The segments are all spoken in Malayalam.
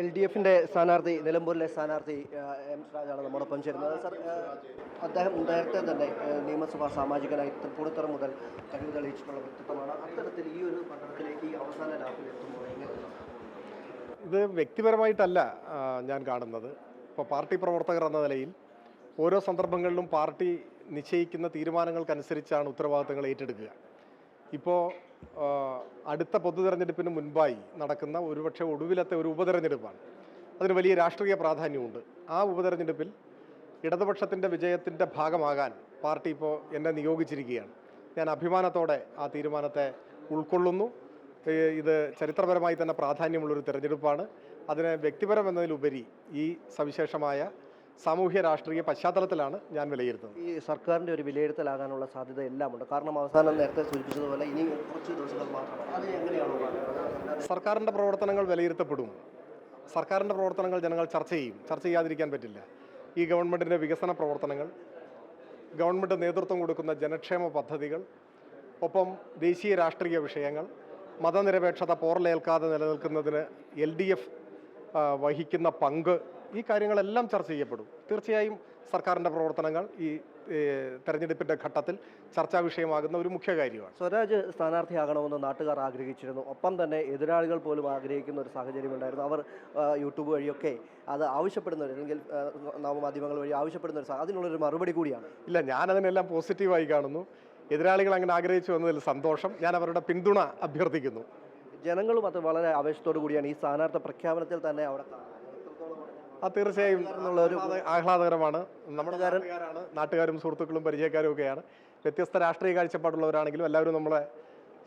എൽ ഡി എഫിന്റെ സ്ഥാനാർത്ഥി നിലമ്പൂരിലെ സ്ഥാനാർത്ഥി എം രാജാണ് നമ്മോടൊപ്പം ചേരുന്നത്. സർ അദ്ദേഹം നേരത്തെ തന്നെ നിയമസഭാ സാമാജികനായി തൃപ്പൂണിത്തറ മുതൽ കഴിവ് തെളിയിച്ചിട്ടുള്ള വ്യക്തിത്വമാണ്. അത്തരത്തിൽ ഈ ഒരു പട്ടണത്തിലേക്ക് ഈ അവസാന രാത്രി എത്തുമ്പോൾ ഇത് വ്യക്തിപരമായിട്ടല്ല ഞാൻ കാണുന്നത്. ഇപ്പോൾ പാർട്ടി പ്രവർത്തകർ എന്ന നിലയിൽ ഓരോ സന്ദർഭങ്ങളിലും പാർട്ടി നിശ്ചയിക്കുന്ന തീരുമാനങ്ങൾക്കനുസരിച്ചാണ് ഉത്തരവാദിത്തങ്ങൾ ഏറ്റെടുക്കുക. ഇപ്പോൾ അടുത്ത പൊതു തെരഞ്ഞെടുപ്പിന് മുൻപായി നടക്കുന്ന ഒരുപക്ഷെ ഒടുവിലത്തെ ഒരു ഉപതെരഞ്ഞെടുപ്പാണ്. അതിന് വലിയ രാഷ്ട്രീയ പ്രാധാന്യമുണ്ട്. ആ ഉപതെരഞ്ഞെടുപ്പിൽ ഇടതുപക്ഷത്തിന്റെ വിജയത്തിന്റെ ഭാഗമാകാൻ പാർട്ടി ഇപ്പോൾ എന്നെ നിയോഗിച്ചിരിക്കുകയാണ്. ഞാൻ അഭിമാനത്തോടെ ആ തീരുമാനത്തെ ഉൾക്കൊള്ളുന്നു. ഇത് ചരിത്രപരമായി തന്നെ പ്രാധാന്യമുള്ളൊരു തെരഞ്ഞെടുപ്പാണ്. അതിനെ വ്യക്തിപരം എന്നതിലുപരി ഈ സവിശേഷമായ സാമൂഹ്യ രാഷ്ട്രീയ പശ്ചാത്തലത്തിലാണ് ഞാൻ വിലയിരുത്തുന്നത്. ഈ സർക്കാരിന്റെ ഒരു വിലയിരുത്തലാകാനുള്ള സാധ്യത എല്ലാം ഉണ്ട് കാരണം അവസാനം നേരത്തെ സൂചിപ്പിച്ചതുപോലെ ഇനി കുറച്ച് ദിവസങ്ങൾ മാത്രമാണ്? സർക്കാരിന്റെ പ്രവർത്തനങ്ങൾ വിലയിരുത്തപ്പെടും. സർക്കാരിന്റെ പ്രവർത്തനങ്ങൾ ജനങ്ങൾ ചർച്ച ചെയ്യും. ചർച്ച ചെയ്യാതിരിക്കാൻ പറ്റില്ല. ഈ ഗവൺമെന്റിന്റെ വികസന പ്രവർത്തനങ്ങൾ ഗവൺമെന്റ് നേതൃത്വം കൊടുക്കുന്ന ജനക്ഷേമ പദ്ധതികൾ ഒപ്പം ദേശീയ രാഷ്ട്രീയ വിഷയങ്ങൾ മതനിരപേക്ഷത പോറലേൽക്കാതെ നിലനിൽക്കുന്നതിന് എൽ ഡി എഫ് വഹിക്കുന്ന പങ്ക് ഈ കാര്യങ്ങളെല്ലാം ചർച്ച ചെയ്യപ്പെടും. തീർച്ചയായും സർക്കാരിന്റെ പ്രവർത്തനങ്ങൾ ഈ തെരഞ്ഞെടുപ്പിന്റെ ഘട്ടത്തിൽ ചർച്ചാ വിഷയമാകുന്ന ഒരു മുഖ്യ കാര്യമാണ്. സ്വരാജ് സ്ഥാനാർത്ഥിയാകണമെന്ന് നാട്ടുകാർ ആഗ്രഹിച്ചിരുന്നു. ഒപ്പം തന്നെ എതിരാളികൾ പോലും ആഗ്രഹിക്കുന്ന ഒരു സാഹചര്യം ഉണ്ടായിരുന്നു. അവർ യൂട്യൂബ് വഴിയൊക്കെ അത് ആവശ്യപ്പെടുന്ന അല്ലെങ്കിൽ നവമാധ്യമങ്ങൾ വഴി ആവശ്യപ്പെടുന്ന ഒരു അതിനുള്ളൊരു മറുപടി കൂടിയാണ്. ഇല്ല ഞാൻ അതിനെല്ലാം പോസിറ്റീവായി കാണുന്നു. എതിരാളികൾ അങ്ങനെ ആഗ്രഹിച്ചു വന്നതിൽ സന്തോഷം. ഞാൻ അവരുടെ പിന്തുണ അഭ്യർത്ഥിക്കുന്നു. ജനങ്ങളും അത് വളരെ ആവേശത്തോടു കൂടിയാണ് ഈ സ്ഥാനാർത്ഥി പ്രഖ്യാപനത്തിൽ തന്നെ അവിടെ തീർച്ചയായും. ആഹ്ലാദകരമാണ്. നമ്മുടെ നാട്ടുകാരാണ് നാട്ടുകാരും സുഹൃത്തുക്കളും പരിചയക്കാരും ഒക്കെയാണ്. വ്യത്യസ്ത രാഷ്ട്രീയ കാഴ്ചപ്പാടുള്ളവരാണെങ്കിലും എല്ലാവരും നമ്മളെ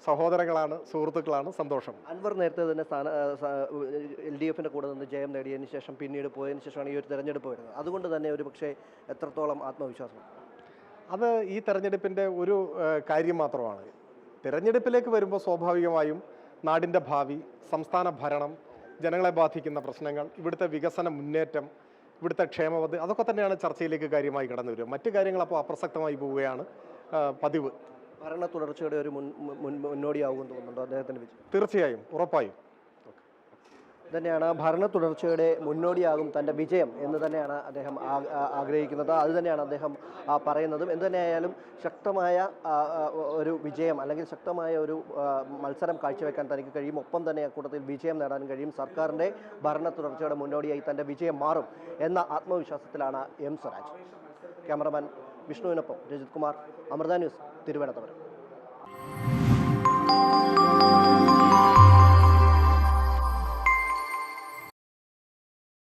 സഹോദരങ്ങളാണ് സുഹൃത്തുക്കളാണ്. സന്തോഷം. അൻവർ നേരത്തെ തന്നെ സ്ഥാന എൽ ഡി എഫിന്റെ കൂടെ നിന്ന് ജയം നേടിയതിന് ശേഷം പിന്നീട് പോയതിന് ശേഷമാണ് ഈ ഒരു തെരഞ്ഞെടുപ്പ് വരുന്നത്. അതുകൊണ്ട് തന്നെ ഒരു പക്ഷേ എത്രത്തോളം ആത്മവിശ്വാസം? അത് ഈ തെരഞ്ഞെടുപ്പിന്റെ ഒരു കാര്യം മാത്രമാണ്. തിരഞ്ഞെടുപ്പിലേക്ക് വരുമ്പോൾ സ്വാഭാവികമായും നാടിന്റെ ഭാവി സംസ്ഥാന ഭരണം ജനങ്ങളെ ബാധിക്കുന്ന പ്രശ്നങ്ങൾ ഇവിടുത്തെ വികസന മുന്നേറ്റം ഇവിടുത്തെ ക്ഷേമപദ്ധതി അതൊക്കെ തന്നെയാണ് ചർച്ചയിലേക്ക് കാര്യമായി കടന്നു വരിക. മറ്റു കാര്യങ്ങൾ അപ്പോൾ അപ്രസക്തമായി പോവുകയാണ് പതിവ്. ഭരണ തുടർച്ചയുടെ ഒരു മുൻ മുന്നോടിയാകുമെന്ന് തോന്നുന്നുണ്ടോ അദ്ദേഹത്തിന്റെ വിജയം? തീർച്ചയായും ഉറപ്പായും. തന്നെയാണ് ഭരണ തുടർച്ചയുടെ മുന്നോടിയാകും തന്റെ വിജയം എന്ന് തന്നെയാണ് അദ്ദേഹം ആഗ്രഹിക്കുന്നത്. അത് തന്നെയാണ് അദ്ദേഹം പറയുന്നതും. എന്ത് തന്നെയായാലും ശക്തമായ ഒരു വിജയം അല്ലെങ്കിൽ ശക്തമായ ഒരു മത്സരം കാഴ്ചവെക്കാൻ തനിക്ക് കഴിയും. ഒപ്പം തന്നെ കൂട്ടത്തിൽ വിജയം നേടാൻ കഴിയും. സർക്കാരിന്റെ ഭരണ തുടർച്ചയുടെ മുന്നോടിയായി തന്റെ വിജയം മാറും എന്ന ആത്മവിശ്വാസത്തിലാണ് എം സ്വരാജ്. ക്യാമറമാൻ വിഷ്ണുവിനൊപ്പം രജിത് കുമാർ അമൃത ന്യൂസ് തിരുവനന്തപുരം.